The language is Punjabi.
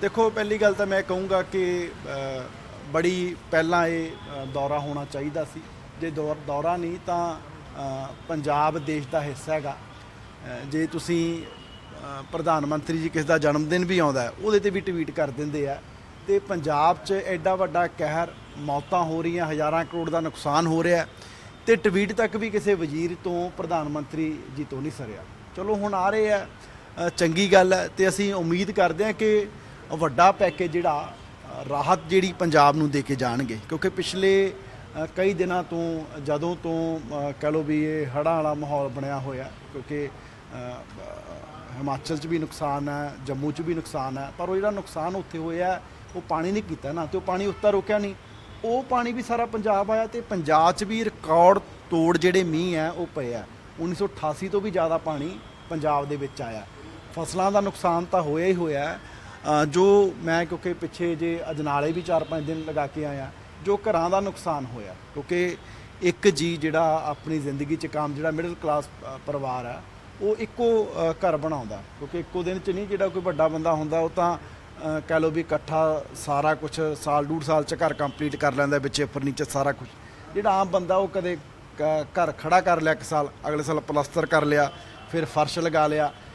ਦੇਖੋ, ਪਹਿਲੀ ਗੱਲ ਤਾਂ ਮੈਂ ਕਹੂੰਗਾ ਕਿ ਬੜੀ ਪਹਿਲਾਂ ਇਹ ਦੌਰਾ ਹੋਣਾ ਚਾਹੀਦਾ ਸੀ। ਜੇ ਦੌਰ ਦੌਰਾ ਨਹੀਂ ਤਾਂ ਪੰਜਾਬ ਦੇਸ਼ ਦਾ ਹਿੱਸਾ ਹੈਗਾ। ਜੇ ਤੁਸੀਂ ਪ੍ਰਧਾਨ ਮੰਤਰੀ ਜੀ ਕਿਸ ਦਾ ਜਨਮ ਦਿਨ ਵੀ ਆਉਂਦਾ ਉਹਦੇ ਤੇ ਵੀ ਟਵੀਟ ਕਰ ਦਿੰਦੇ ਆ। ਤੇ ਪੰਜਾਬ 'ਚ ਐਡਾ ਵੱਡਾ ਕਹਿਰ, ਮੌਤਾਂ ਹੋ ਰਹੀਆਂ, ਹਜ਼ਾਰਾਂ ਕਰੋੜ ਦਾ ਨੁਕਸਾਨ ਹੋ ਰਿਹਾ ਹੈ। ਤੇ ਟਵੀਟ ਤੱਕ ਵੀ ਕਿਸੇ ਵਜ਼ੀਰ ਤੋਂ ਪ੍ਰਧਾਨ ਮੰਤਰੀ ਜੀ ਤੋਂ ਨਹੀਂ ਸਰਿਆ। ਚਲੋ, ਹੁਣ ਆ ਰਹੇ ਆ ਚੰਗੀ ਗੱਲ ਹੈ ਤੇ ਅਸੀਂ ਉਮੀਦ ਕਰਦੇ ਹਾਂ ਕਿ ਵੱਡਾ ਪੈਕੇਜ ਜਿਹੜਾ ਰਾਹਤ ਜਿਹੜੀ ਪੰਜਾਬ ਨੂੰ ਦੇ ਕੇ ਜਾਣਗੇ। ਕਿਉਂਕਿ ਪਿਛਲੇ ਕਈ ਦਿਨਾਂ ਤੋਂ ਜਦੋਂ ਤੋਂ ਅ, ਕਹਿ ਲਓ ਵੀ ਇਹ ਹੜ੍ਹਾਂ ਵਾਲਾ ਮਾਹੌਲ ਬਣਿਆ ਹੋਇਆ ਕਿਉਂਕਿ ਹਿਮਾਚਲ 'ਚ ਵੀ ਨੁਕਸਾਨ ਹੈ ਜੰਮੂ 'ਚ ਵੀ ਨੁਕਸਾਨ ਹੈ ਪਰ ਉਹ ਜਿਹੜਾ ਨੁਕਸਾਨ ਉੱਥੇ ਹੋਇਆ ਉਹ ਪਾਣੀ ਨਹੀਂ ਕੀਤਾ ਨਾ ਤੇ ਉਹ ਪਾਣੀ ਉੱਤਾ ਰੋਕਿਆ ਨਹੀਂ। ਉਹ ਪਾਣੀ ਵੀ ਸਾਰਾ ਪੰਜਾਬ ਆਇਆ ਤੇ ਪੰਜਾਬ 'ਚ ਵੀ ਰਿਕਾਰਡ ਤੋੜ ਜਿਹੜੇ ਮੀਂਹ ਹੈ ਉਹ ਪਏ ਆ। 1988 ਤੋਂ ਵੀ ਜ਼ਿਆਦਾ ਪਾਣੀ ਪੰਜਾਬ ਦੇ ਵਿੱਚ ਆਇਆ। ਫਸਲਾਂ ਦਾ ਨੁਕਸਾਨ ਤਾਂ ਹੋਇਆ ਹੀ ਹੋਇਆ ਜੋ ਮੈਂ ਕਿਉਂਕਿ ਪਿੱਛੇ ਜੇ ਅਜਨਾਲੇ ਵੀ 4-5 ਦਿਨ ਲਗਾ ਕੇ ਆਇਆ, ਜੋ ਘਰਾਂ ਦਾ ਨੁਕਸਾਨ ਹੋਇਆ, ਕਿਉਂਕਿ ਇੱਕ ਜੀ ਜਿਹੜਾ ਆਪਣੀ ਜ਼ਿੰਦਗੀ 'ਚ ਕੰਮ ਜਿਹੜਾ ਮਿਡਲ ਕਲਾਸ ਪਰਿਵਾਰ ਆ, ਉਹ ਇੱਕੋ ਘਰ ਬਣਾਉਂਦਾ, ਕਿਉਂਕਿ ਇੱਕੋ ਦਿਨ 'ਚ ਨਹੀਂ ਜਿਹੜਾ ਕੋਈ ਵੱਡਾ ਬੰਦਾ ਹੁੰਦਾ, ਉਹ ਤਾਂ ਕਹਿ ਲਓ ਵੀ ਇਕੱਠਾ ਸਾਰਾ ਕੁਝ ਸਾਲ, ਡੂਢ ਸਾਲ 'ਚ ਘਰ ਕੰਪਲੀਟ ਕਰ ਲੈਂਦਾ, ਵਿੱਚ ਫਰਨੀਚਰ ਸਾਰਾ ਕੁਝ ਜਿਹੜਾ ਆਮ ਬੰਦਾ ਉਹ ਕਦੇ ਕ- ਘਰ ਖੜਾ ਕਰ ਲਿਆ ਇੱਕ ਸਾਲ, ਅਗਲੇ ਸਾਲ ਪਲਸਤਰ ਕਰ ਲਿਆ, ਫਿਰ ਫਰਸ਼ ਲਗਾ ਲਿਆ।